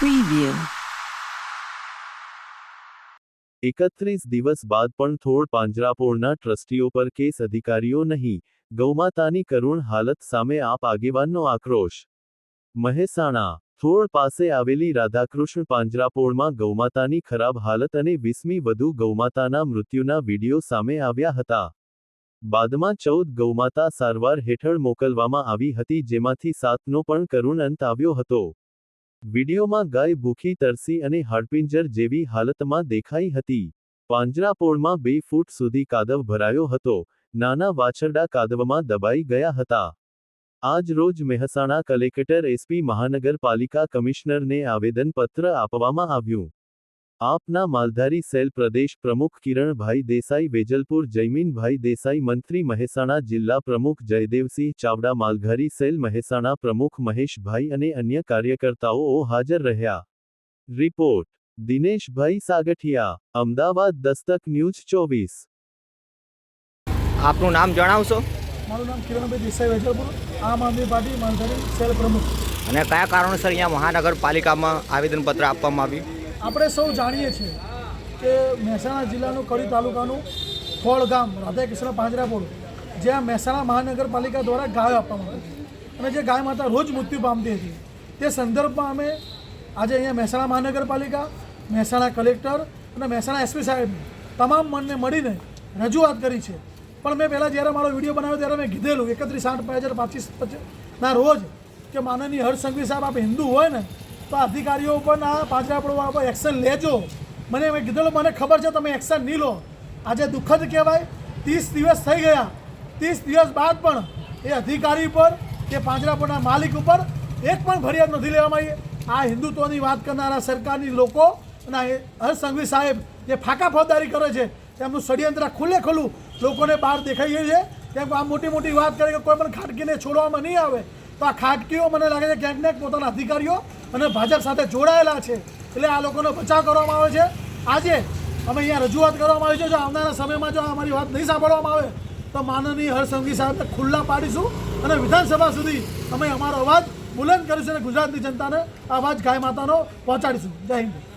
Preview એકત્રીસ દિવસ બાદ પણ થોડ પાંજરાપોળના ટ્રસ્ટીઓ પર કેસ અધિકારીઓ નહીં. ગૌમાતાની કરુણ હાલત સામે આપ આગેવાનનો આક્રોશ. મહેસાણા. થોળ પાસે આવેલી રાધાકૃષ્ણ પાંજરાપોળમાં ગૌમાતાની ખરાબ હાલત અને વીસમી વધુ ગૌમાતાના મૃત્યુના વીડિયો સામે આવ્યા હતા. બાદમાં ચૌદ ગૌમાતા સારવાર હેઠળ મોકલવામાં આવી હતી જેમાંથી સાતનો પણ કરુણ અંત આવ્યો હતો. વિડીયોમાં ગાય ભૂખી, તરસી અને હાડપિંજર જેવી હાલતમાં દેખાઈ હતી. પાંજરાપોળમાં બે ફૂટ સુધી કાદવ ભરાયો હતો. નાના વાછરડા કાદવમાં દબાઈ ગયા હતા. આજ રોજ મહેસાણા કલેક્ટર એસપી મહાનગરપાલિકા કમિશનરને આવેદનપત્ર આપવામાં આવ્યું. આપના માલધારી સેલ પ્રદેશ પ્રમુખ કિરણભાઈ દેસાઈ વેજલપુર જયમીનભાઈ દેસાઈ મંત્રી મહેસાણા જિલ્લા પ્રમુખ જયદેવસિંહ ચાવડા માલધારી સેલ મહેસાણા પ્રમુખ મહેશભાઈ અને અન્ય કાર્યકર્તાઓ હાજર રહ્યા. રિપોર્ટ દિનેશભાઈ સાગઠિયા અમદાવાદ દસ્તક ન્યૂઝ ચોવીસ. આપનું નામ જણાવશો? મારું નામ કિરણભાઈ દેસાઈ વેજલપુર. આમ આદમી પાર્ટી માલધારી સેલ પ્રમુખ. અને કયા કારણોસર અહીંયા મહાનગરપાલિકામાં આવેદનપત્ર આપવામાં આવ્યું? આપણે સૌ જાણીએ છીએ કે મહેસાણા જિલ્લાનું કડી તાલુકાનું ખોળ ગામ, રાધાકૃષ્ણ પાંજરાપોળ, જ્યાં મહેસાણા મહાનગરપાલિકા દ્વારા ગાયો આપવામાં આવી અને જે ગાય માતા રોજ મૃત્યુ પામતી હતી, તે સંદર્ભમાં અમે આજે અહીંયા મહેસાણા મહાનગરપાલિકા, મહેસાણા કલેક્ટર અને મહેસાણા એસપી સાહેબ તમામ મનને મળીને રજૂઆત કરી છે. પણ મેં પહેલાં જ્યારે મારો વીડિયો બનાવ્યો ત્યારે મેં કીધેલું, એકત્રીસ આઠ બે હજાર પચીસ ના રોજ કે માનનીય હર્ષ સંઘવી સાહેબ આપ હિન્દુ હોય ને તો આ અધિકારીઓ ઉપર ના પડવા પર એક્શન લેજો. મને મેં કીધેલું મને ખબર છે, તમે એક્શન નહીં લો. આજે દુઃખદ કહેવાય, ત્રીસ દિવસ થઈ ગયા. ત્રીસ દિવસ બાદ પણ એ અધિકારી પર કે પાંજરાપોળના માલિક ઉપર એક પણ ફરિયાદ નથી લેવામાં આવી. આ હિન્દુત્વની વાત કરનારા સરકારની લોકો અને આ હર્ષ સંઘવી સાહેબ જે ફાકા ફોજદારી કરે છે તેમનું ષડયંત્ર ખુલ્લે ખુલ્લું લોકોને બહાર દેખાઈ ગયું છે. કેમ આ મોટી મોટી વાત કરે કે કોઈ પણ ખાટકીને છોડવામાં નહીં આવે. તો આ ખાટકીઓ મને લાગે છે ક્યાંક ને પોતાના અધિકારીઓ અને ભાજપ સાથે જોડાયેલા છે. એટલે આ લોકોનો બચાવ કરવામાં આવે છે. આજે અમે અહીંયા રજૂઆત કરવામાં આવી છે. જો આવનારા સમયમાં જો અમારી વાત નહીં સાંભળવામાં આવે, તો માનનીય હરસંગી સાહેબને ખુલ્લા પાડીશું અને વિધાનસભા સુધી અમે અમારો અવાજ બુલંદ કરીશું અને ગુજરાતની જનતાને આ અવાજ ગાય માતાનો પહોંચાડીશું. જય હિન્દ.